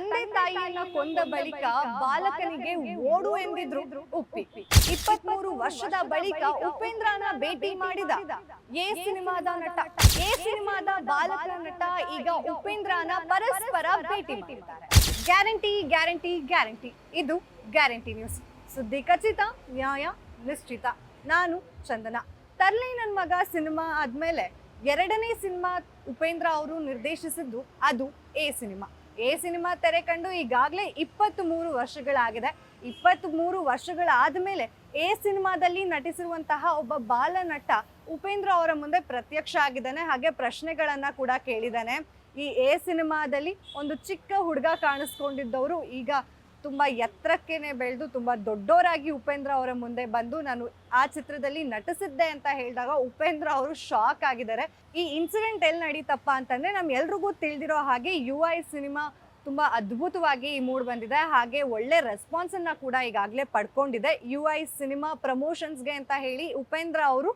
ತಂದೆ ತಾಯಿಯನ್ನ ಕೊಂದ ಬಳಿಕ ಬಾಲಕನಿಗೆ ಓಡು ಎಂದಿದ್ರು ಉಪ್ಪಿ. ಇಪ್ಪತ್ಮೂರು ವರ್ಷದ ಬಳಿಕ ಉಪೇಂದ್ರನ ಭೇಟಿ ಮಾಡಿದ. ಎ ಸಿನಿಮಾದ ನಟ. ಎ ಸಿನಿಮಾದ ಬಾಲಕ ನಟ ಈಗ ಉಪೇಂದ್ರನ ಪರಸ್ಪರ ಭೇಟಿ ಮಾಡಿದ್ದಾರೆ. Guarantee guarantee guarantee. ಇದು ಗ್ಯಾರಂಟಿ ನ್ಯೂಸ್. ಸುದ್ದಿ ಖಚಿತ ನ್ಯಾಯ ನಿಶ್ಚಿತ. ನಾನು ಚಂದನ. ತರ್ಲಿ ನನ್ ಮಗ ಸಿನಿಮಾ ಆದ್ಮೇಲೆ ಎರಡನೇ ಸಿನಿಮಾ ಉಪೇಂದ್ರ ಅವರು ನಿರ್ದೇಶಿಸಿದ್ದು ಅದು ಎ ಸಿನಿಮಾ. ಎ ಸಿನಿಮಾ ತೆರೆ ಕಂಡು ಈಗಾಗಲೇ ಇಪ್ಪತ್ತ್ ಮೂರು ವರ್ಷಗಳಾಗಿದೆ. ಇಪ್ಪತ್ತ್ ಮೂರು ವರ್ಷಗಳಾದ ಮೇಲೆ ಎ ಸಿನಿಮಾದಲ್ಲಿ ನಟಿಸಿರುವಂತಹ ಒಬ್ಬ ಬಾಲ ನಟ ಉಪೇಂದ್ರ ಅವರ ಮುಂದೆ ಪ್ರತ್ಯಕ್ಷ ಆಗಿದ್ದಾನೆ. ಹಾಗೆ ಪ್ರಶ್ನೆಗಳನ್ನ ಕೂಡ ಕೇಳಿದ್ದಾನೆ. ಈ ಎ ಸಿನಿಮಾದಲ್ಲಿ ಒಂದು ಚಿಕ್ಕ ಹುಡುಗ ಕಾಣಿಸ್ಕೊಂಡಿದ್ದವರು ಈಗ ತುಂಬಾ ಎತ್ತರಕ್ಕೇನೆ ಬೆಳೆದು ತುಂಬ ದೊಡ್ಡವರಾಗಿ ಉಪೇಂದ್ರ ಅವರ ಮುಂದೆ ಬಂದು ನಾನು ಆ ಚಿತ್ರದಲ್ಲಿ ನಟಿಸಿದ್ದೆ ಅಂತ ಹೇಳಿದಾಗ ಉಪೇಂದ್ರ ಅವರು ಶಾಕ್ ಆಗಿದ್ದಾರೆ. ಈ ಇನ್ಸಿಡೆಂಟ್ ಎಲ್ಲಿ ನಡೀತಪ್ಪ ಅಂತಂದ್ರೆ ನಮ್ ಎಲ್ರಿಗೂ ತಿಳಿದಿರೋ ಹಾಗೆ ಯು ಐ ಸಿನಿಮಾ ತುಂಬ ಅದ್ಭುತವಾಗಿ ಮೂಡ್ ಬಂದಿದೆ. ಹಾಗೆ ಒಳ್ಳೆ ರೆಸ್ಪಾನ್ಸನ್ನು ಕೂಡ ಈಗಾಗಲೇ ಪಡ್ಕೊಂಡಿದೆ. ಯು ಐ ಸಿನಿಮಾ ಪ್ರಮೋಷನ್ಸ್ಗೆ ಅಂತ ಹೇಳಿ ಉಪೇಂದ್ರ ಅವರು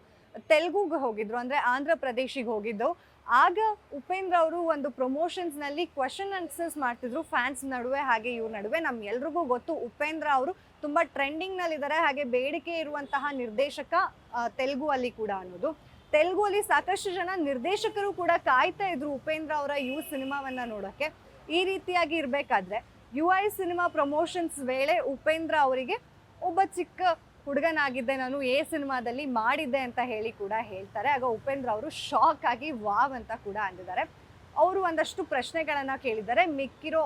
ತೆಲುಗುಗೆ ಹೋಗಿದ್ರು, ಅಂದ್ರೆ ಆಂಧ್ರ ಪ್ರದೇಶಿಗೆ ಹೋಗಿದ್ದು. ಆಗ ಉಪೇಂದ್ರ ಅವರು ಒಂದು ಪ್ರಮೋಷನ್ಸ್ನಲ್ಲಿ ಕ್ವಶನ್ ಆನ್ಸರ್ಸ್ ಮಾಡ್ತಿದ್ರು ಫ್ಯಾನ್ಸ್ ನಡುವೆ, ಹಾಗೆ ಇವ್ರ ನಡುವೆ. ನಮ್ ಎಲ್ರಿಗೂ ಗೊತ್ತು, ಉಪೇಂದ್ರ ಅವರು ತುಂಬಾ ಟ್ರೆಂಡಿಂಗ್ನಲ್ಲಿ ಇದ್ದಾರೆ ಹಾಗೆ ಬೇಡಿಕೆ ಇರುವಂತಹ ನಿರ್ದೇಶಕ ತೆಲುಗು ಅಲ್ಲಿ ಕೂಡ ಅನ್ನೋದು. ತೆಲುಗು ಅಲ್ಲಿ ಸಾಕಷ್ಟು ಜನ ನಿರ್ದೇಶಕರು ಕೂಡ ಕಾಯ್ತಾ ಇದ್ರು ಉಪೇಂದ್ರ ಅವರ ಯು ಸಿನಿಮಾವನ್ನ ನೋಡೋಕ್ಕೆ. ಈ ರೀತಿಯಾಗಿ ಇರಬೇಕಾದ್ರೆ ಯು ಐ ಸಿನಿಮಾ ಪ್ರಮೋಷನ್ಸ್ ವೇಳೆ ಉಪೇಂದ್ರ ಅವರಿಗೆ ಒಬ್ಬ ಚಿಕ್ಕ ಹುಡುಗನಾಗಿದ್ದೆ, ನಾನು ಎ ಸಿನಿಮಾದಲ್ಲಿ ಮಾಡಿದ್ದೆ ಅಂತ ಹೇಳಿ ಕೂಡ ಹೇಳ್ತಾರೆ. ಆಗ ಉಪೇಂದ್ರ ಅವರು ಶಾಕ್ ಆಗಿ ವಾವ್ ಅಂತ ಕೂಡ ಅಂದಿದ್ದಾರೆ. ಅವರು ಒಂದಷ್ಟು ಪ್ರಶ್ನೆಗಳನ್ನು ಕೇಳಿದ್ದಾರೆ. ಮಿಕ್ಕಿರೋ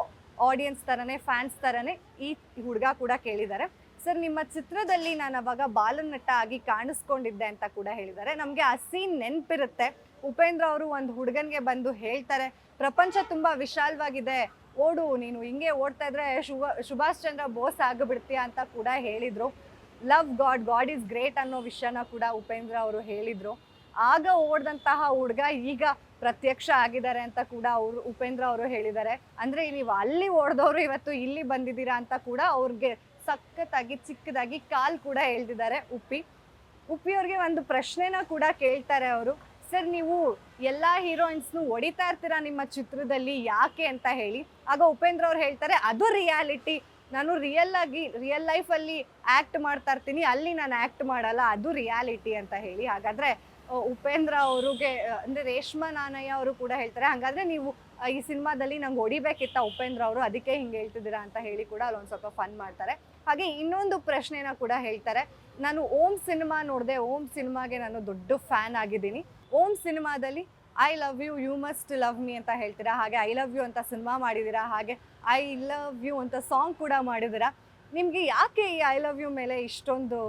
ಆಡಿಯನ್ಸ್ ತರನೇ ಫ್ಯಾನ್ಸ್ ತರನೇ ಈ ಹುಡುಗ ಕೂಡ ಕೇಳಿದ್ದಾರೆ. ಸರ್ ನಿಮ್ಮ ಚಿತ್ರದಲ್ಲಿ ನಾನು ಅವಾಗ ಬಾಲನಟ ಆಗಿ ಕಾಣಿಸ್ಕೊಂಡಿದ್ದೆ ಅಂತ ಕೂಡ ಹೇಳಿದ್ದಾರೆ. ನಮಗೆ ಆ ಸೀನ್ ನೆನಪಿರುತ್ತೆ. ಉಪೇಂದ್ರ ಅವರು ಒಂದು ಹುಡುಗನಿಗೆ ಬಂದು ಹೇಳ್ತಾರೆ, ಪ್ರಪಂಚ ತುಂಬ ವಿಶಾಲವಾಗಿದೆ. ಓಡು, ನೀನು ಹಿಂಗೆ ಓಡ್ತಾ ಇದ್ರೆ ಶುಭ ಸುಭಾಷ್ ಚಂದ್ರ ಬೋಸ್ ಆಗಿಬಿಡ್ತೀಯ? ಅಂತ ಕೂಡ ಹೇಳಿದ್ರು. Love god god is great ಅನ್ನೋ ವಿಷಯನ ಕೂಡ ಉಪೇಂದ್ರ ಅವರು ಹೇಳಿದರು. ಆಗ ಓಡ್ದಂತಹ ಹುಡುಗ ಈಗ ಪ್ರತ್ಯಕ್ಷ ಆಗಿದ್ದಾರೆ ಅಂತ ಕೂಡ ಅವರು, ಉಪೇಂದ್ರ ಅವರು ಹೇಳಿದ್ದಾರೆ. ಅಂದ್ರೆ ನೀವು ಅಲ್ಲಿ ಓಡ್ದವ್ರು ಇವತ್ತು ಇಲ್ಲಿ ಬಂದಿದ್ದೀರಾ ಅಂತ ಕೂಡ ಅವ್ರಿಗೆ ಸಖತ್ತಾಗಿ, ಚಿಕ್ಕದಾಗಿ ಕಾಲ್ ಕೂಡ ಹೇಳ್ದಿದ್ದಾರೆ ಉಪ್ಪಿ. ಉಪ್ಪಿಯವ್ರಿಗೆ ಒಂದು ಪ್ರಶ್ನೆನ ಕೂಡ ಕೇಳ್ತಾರೆ ಅವರು. ಸರ್, ನೀವು ಎಲ್ಲ ಹೀರೋಯಿನ್ಸ್ನು ಹೊಡಿತಾ ಇರ್ತೀರಾ ನಿಮ್ಮ ಚಿತ್ರದಲ್ಲಿ ಯಾಕೆ ಅಂತ ಹೇಳಿ. ಆಗ ಉಪೇಂದ್ರ ಅವ್ರು ಹೇಳ್ತಾರೆ, ಅದು ರಿಯಾಲಿಟಿ. ನಾನು ರಿಯಲ್ ಆಗಿ ರಿಯಲ್ ಲೈಫಲ್ಲಿ ಆ್ಯಕ್ಟ್ ಮಾಡ್ತಾ ಇರ್ತೀನಿ, ಅಲ್ಲಿ ನಾನು ಆ್ಯಕ್ಟ್ ಮಾಡಲ್ಲ, ಅದು ರಿಯಾಲಿಟಿ ಅಂತ ಹೇಳಿ. ಹಾಗಾದ್ರೆ ಉಪೇಂದ್ರ ಅವ್ರಿಗೆ ಅಂದ್ರೆ ರೇಷ್ಮಾ ನಾನಯ್ಯ ಅವರು ಕೂಡ ಹೇಳ್ತಾರೆ, ಹಾಗಾದ್ರೆ ನೀವು ಈ ಸಿನಿಮಾದಲ್ಲಿ ನಂಗೆ ಹೊಡಿಬೇಕಿತ್ತ ಉಪೇಂದ್ರ ಅವರು, ಅದಕ್ಕೆ ಹಿಂಗೆ ಹೇಳ್ತಿದ್ದೀರಾ ಅಂತ ಹೇಳಿ ಕೂಡ ಅಲ್ಲೊಂದು ಸ್ವಲ್ಪ ಫನ್ ಮಾಡ್ತಾರೆ. ಹಾಗೆ ಇನ್ನೊಂದು ಪ್ರಶ್ನೆನ ಕೂಡ ಹೇಳ್ತಾರೆ, ನಾನು ಓಂ ಸಿನಿಮಾ ನೋಡಿದೆ, ಓಂ ಸಿನಿಮಾಗೆ ನಾನು ದೊಡ್ಡ ಫ್ಯಾನ್ ಆಗಿದ್ದೀನಿ. ಓಂ ಸಿನಿಮಾದಲ್ಲಿ I love you you must love me ಅಂತ ಹೇಳ್ತೀರಾ? ಹಾಗೆ ಐ ಲವ್ ಯು ಅಂತ ಸಿನಿಮಾ ಮಾಡಿದ್ದೀರಾ ಹಾಗೆ ಐ ಲವ್ ಯು ಅಂತ ಸಾಂಗ್ ಕೂಡ ಮಾಡಿದ್ದೀರಾ ನಿಮಗೆ ಯಾಕೆ ಈ ಐ ಲವ್ ಯು ಮೇಲೆ ಇಷ್ಟೊಂದು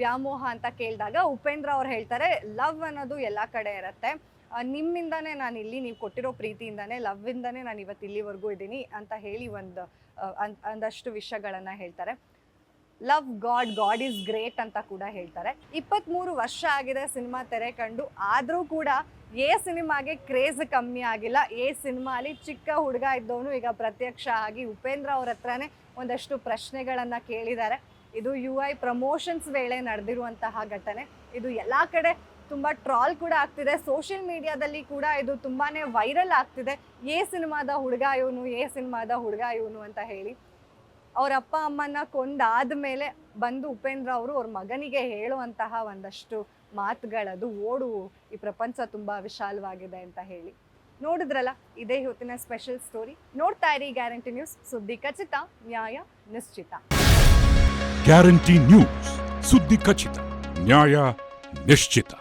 ವ್ಯಾಮೋಹ ಅಂತ ಕೇಳಿದಾಗ ಉಪೇಂದ್ರ ಅವ್ರು ಹೇಳ್ತಾರೆ ಲವ್ ಅನ್ನೋದು ಎಲ್ಲ ಕಡೆ ಇರುತ್ತೆ. ನಿಮ್ಮಿಂದನೇ ನಾನು ಇಲ್ಲಿ ನೀವು ಕೊಟ್ಟಿರೋ ಪ್ರೀತಿಯಿಂದಾನೇ, ಲವ್ವಿಂದಾನೇ ನಾನು ಇವತ್ತು ಇಲ್ಲಿವರೆಗೂ ಇದ್ದೀನಿ ಅಂತ ಹೇಳಿ ಒಂದು ಒಂದಷ್ಟು ವಿಷಯಗಳನ್ನು ಹೇಳ್ತಾರೆ. Love god god is great ಅಂತ ಕೂಡ ಹೇಳ್ತಾರೆ. ಇಪ್ಪತ್ತ್ಮೂರು ವರ್ಷ ಆಗಿದೆ ಸಿನಿಮಾ ತೆರೆ ಕಂಡು, ಆದರೂ ಕೂಡ ಎ ಸಿನಿಮಾಗೆ ಕ್ರೇಜ್ ಕಮ್ಮಿ ಆಗಿಲ್ಲ. ಎ ಸಿನಿಮಾಲಿ ಚಿಕ್ಕ ಹುಡುಗ ಇದ್ದವನು ಈಗ ಪ್ರತ್ಯಕ್ಷ ಆಗಿ ಉಪೇಂದ್ರ ಅವ್ರ ಹತ್ರನೇ ಒಂದಷ್ಟು ಪ್ರಶ್ನೆಗಳನ್ನ ಕೇಳಿದ್ದಾರೆ. ಇದು ಯು ಐ ಪ್ರಮೋಷನ್ಸ್ ವೇಳೆ ನಡೆದಿರುವಂತಹ ಘಟನೆ. ಇದು ಎಲ್ಲ ಕಡೆ ತುಂಬಾ ಟ್ರಾಲ್ ಕೂಡ ಆಗ್ತಿದೆ. ಸೋಷಿಯಲ್ ಮೀಡಿಯಾದಲ್ಲಿ ಕೂಡ ಇದು ತುಂಬಾನೇ ವೈರಲ್ ಆಗ್ತಿದೆ. ಎ ಸಿನಿಮಾದ ಹುಡುಗ ಇವನು, ಎ ಸಿನಿಮಾದ ಹುಡುಗ ಇವನು ಅಂತ ಹೇಳಿ. ಅವ್ರ ಅಪ್ಪ ಅಮ್ಮನ ಕೊಂದಾದ್ಮೇಲೆ ಬಂದು ಉಪೇಂದ್ರ ಅವರು ಅವ್ರ ಮಗನಿಗೆ ಹೇಳುವಂತಹ ಒಂದಷ್ಟು ಮಾತುಗಳದು ಓಡು ಈ ಪ್ರಪಂಚ ತುಂಬ ವಿಶಾಲವಾಗಿದೆ ಅಂತ ಹೇಳಿ. ನೋಡಿದ್ರಲ್ಲ, ಇದೇ ಇವತ್ತಿನ ಸ್ಪೆಷಲ್ ಸ್ಟೋರಿ ನೋಡ್ತಾ ಇರಿ ಗ್ಯಾರಂಟಿ ನ್ಯೂಸ್ ಸುದ್ದಿ ಖಚಿತ, ನ್ಯಾಯ ನಿಶ್ಚಿತ. ಗ್ಯಾರಂಟಿ ನ್ಯೂಸ್ ಸುದ್ದಿ ಖಚಿತ, ನ್ಯಾಯ ನಿಶ್ಚಿತ.